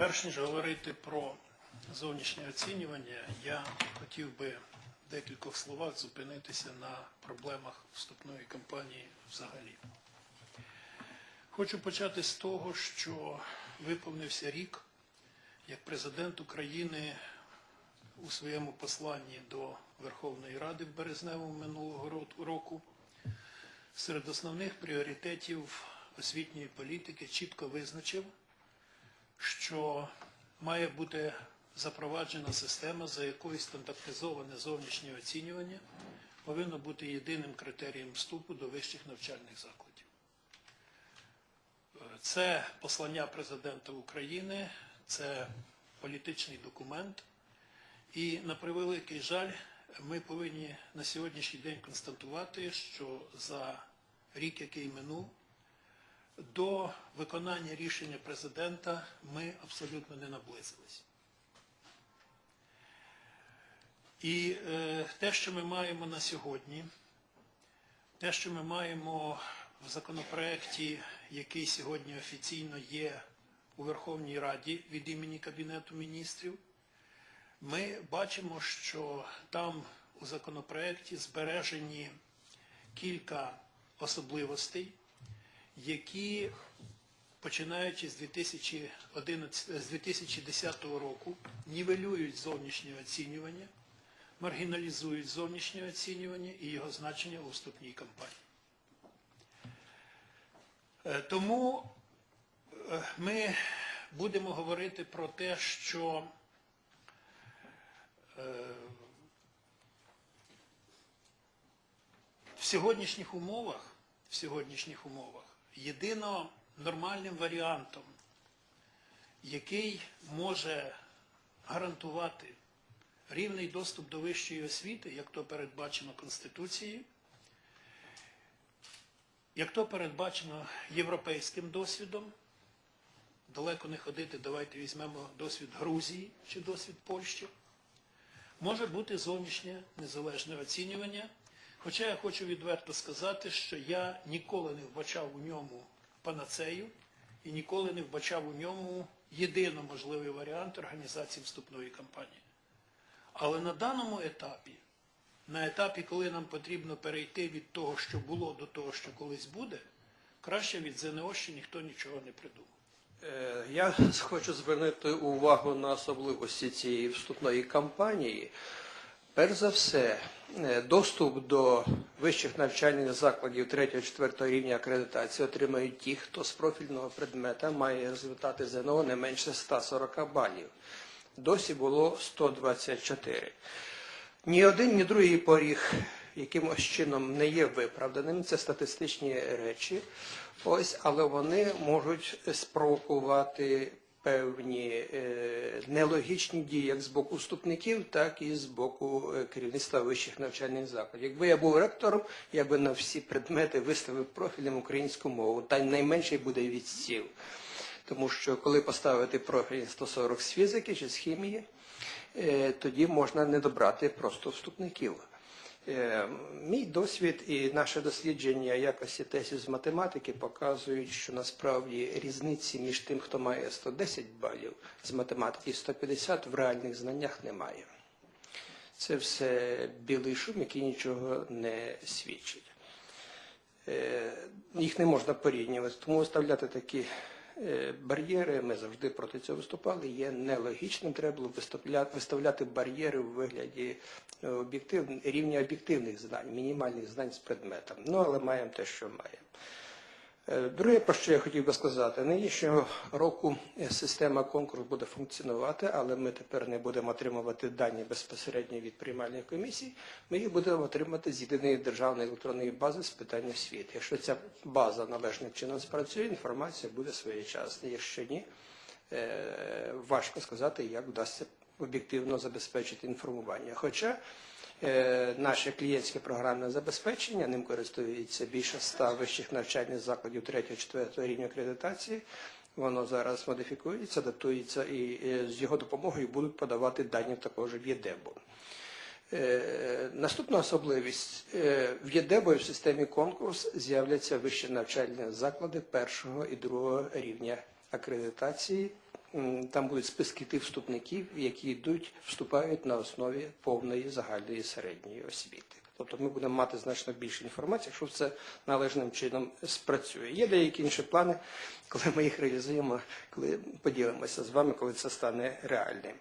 Перш ніж говорити про зовнішнє оцінювання, я хотів би в декількох словах зупинитися на проблемах вступної кампанії взагалі. Хочу почати з того, що виповнився рік, як президент України у своєму посланні до Верховної Ради в березневому минулого року серед основних пріоритетів освітньої політики чітко визначив, що має бути запроваджена система, за якою стандартизоване зовнішнє оцінювання повинно бути єдиним критерієм вступу до вищих навчальних закладів. Це послання президента України, це політичний документ. І на превеликий жаль, ми повинні на сьогоднішній день констатувати, що за рік, який минув, до виконання рішення президента ми абсолютно не наблизились. І е, те, що ми маємо на сьогодні, те, що ми маємо в законопроекті, який сьогодні офіційно є у Верховній Раді від імені Кабінету міністрів, ми бачимо, що там у законопроекті збережені кілька особливостей, які, починаючи з 2011, з 2010 року, нівелюють зовнішнє оцінювання, маргіналізують зовнішнє оцінювання і його значення у вступній кампанії. Е, Тому е, ми будемо говорити про те, що е, в сьогоднішніх умовах, в сьогоднішніх умовах єдино нормальним варіантом, який може гарантувати рівний доступ до вищої освіти, як то передбачено Конституцією, як то передбачено європейським досвідом, далеко не ходити, давайте візьмемо досвід Грузії чи досвід Польщі, може бути зовнішнє незалежне оцінювання. Хоча я хочу відверто сказати, що я ніколи не вбачав у ньому панацею і ніколи не вбачав у ньому єдино можливий варіант організації вступної кампанії. Але на даному етапі, на етапі, коли нам потрібно перейти від того, що було, до того, що колись буде, краще від ЗНО ще ніхто нічого не придумав. Е, Я хочу звернути увагу на особливості цієї вступної кампанії. Перш за все, е, доступ до вищих навчальних закладів 3-4 рівня акредитації отримають ті, хто з профільного предмета має результати ЗНО не менше 140 балів. Досі було 124. Ні один, ні другий поріг якимось чином не є виправданим. Це статистичні речі. Ось, але вони можуть спровокувати певні е, нелогічні дії як з боку вступників, так і з боку е, керівництва вищих навчальних закладів. Якби я був ректором, я би на всі предмети виставив профілем українську мову, та найменший буде відсів. Тому що коли поставити профіль 140 з фізики чи з хімії, е, тоді можна не добрати просто вступників. Е, Мій досвід і наше дослідження якості тестів з математики показують, що насправді різниці між тим, хто має 110 балів з математики і 150 в реальних знаннях немає. Це все білий шум, який нічого не свідчить. Е, Їх не можна порівнювати, тому виставляти такі бар'єри, ми завжди проти цього виступали, є нелогічним. Треба було виставляти, виставляти бар'єри у вигляді е, об'єктив, рівня об'єктивних знань, мінімальних знань з предметом. Ну, але маємо те, що маємо. Е, Друге, про що я хотів би сказати, нинішнього року е, система конкурсу буде функціонувати, але ми тепер не будемо отримувати дані безпосередньо від приймальних комісій. Ми їх будемо отримати з єдиної державної електронної бази з питань освіти. Якщо ця база належним чином спрацює, інформація буде своєчасна. Якщо ні, е, важко сказати, як вдасться об'єктивно забезпечити інформування. Хоча Наше клієнтське програмне забезпечення, ним користується більше ста вищих навчальних закладів 3-4 рівня акредитації. Воно зараз модифікується, датується і е, з його допомогою будуть подавати дані також в ЄДЕБО. Е, Наступна особливість Е, в ЄДЕБО і в системі конкурс з'являться вищі навчальні заклади першого і другого рівня акредитації там будуть списки тих вступників, які йдуть, вступають на основі повної загальної середньої освіти. Тобто ми будемо мати значно більше інформації, якщо це належним чином спрацює. Є деякі інші плани, коли ми їх реалізуємо, коли поділимося з вами, коли це стане реальним.